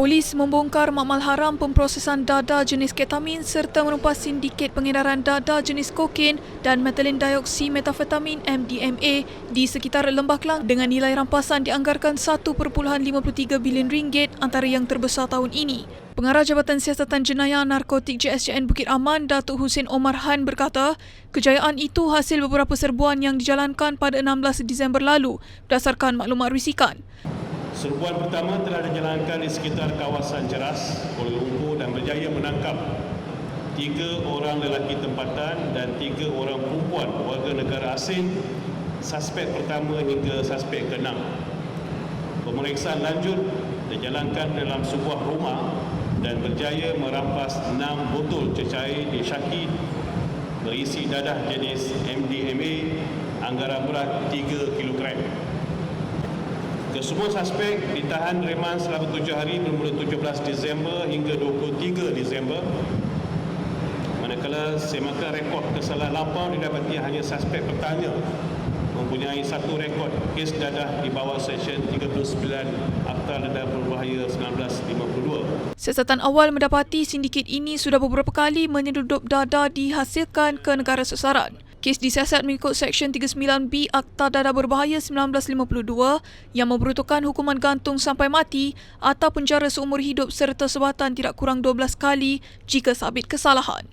Polis membongkar makmal haram pemprosesan dada jenis ketamin serta merumpas sindiket pengedaran dada jenis kokain dan metilin dioksi metafetamin MDMA di sekitar Lembah Kelang dengan nilai rampasan dianggarkan 1.53 bilion ringgit antara yang terbesar tahun ini. Pengarah Jabatan Siasatan Jenayah Narkotik JSJN Bukit Aman, Datuk Hussein Omar Han berkata, kejayaan itu hasil beberapa serbuan yang dijalankan pada 16 Disember lalu berdasarkan maklumat risikan. Serbuan pertama telah dijalankan di sekitar kawasan Jeras, Kuala Lumpur dan berjaya menangkap tiga orang lelaki tempatan dan tiga orang perempuan warga negara asing suspek pertama hingga suspek keenam. Pemeriksaan lanjut dijalankan dalam sebuah rumah dan berjaya merampas enam botol cecair disyaki berisi dadah jenis MDMA anggaran berat 3 kilogram. Kesemua suspek ditahan reman selama tujuh hari bermula 17 Disember hingga 23 Disember. Manakala semakan rekod kesalahan lapau didapati hanya suspek pertama mempunyai satu rekod kes dadah di bawah Seksyen 39 Akta Dadah Berbahaya 1952. Siasatan awal mendapati sindiket ini sudah beberapa kali menyeludup dadah dihasilkan ke negara sasaran. Kes disiasat mengikut Seksyen 39B Akta Dadah Berbahaya 1952 yang memperuntukkan hukuman gantung sampai mati atau penjara seumur hidup serta sebatan tidak kurang 12 kali jika sabit kesalahan.